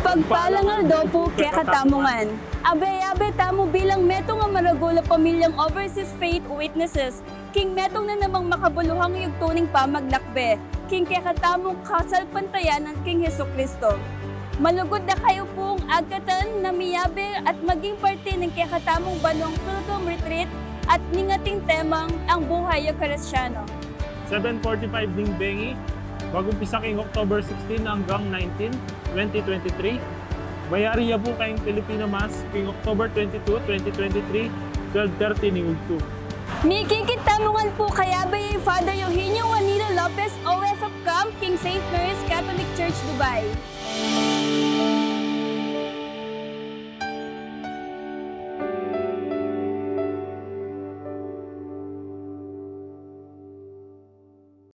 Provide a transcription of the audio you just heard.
Pagpalangal do po kaya katamungan. Abe-abe tamo bilang metong nga maragula pamilyang overseas faith witnesses. King metong na namang makabuluhang yugtuning pamaglakbe. King kaya katamong kasal pantayan ng King Heso Kristo. Malugod na kayo pong agkatan na miyabe at maging parte ng kaya katamong banong Sulgam Retreat at ningating temang ang buhay Eucharistiano. 7.45 ding Bengi, bagong pisaking October 16 hanggang 19, 2023. Bayariya po kayong Filipino Mass, king October 22, 2023, 12.30 ni Ugto. Mikikitamungan po kaya ba yung Father Eugenio Juanilo Lopez, OF of Camp, King St. Mary's Catholic Church, Dubai.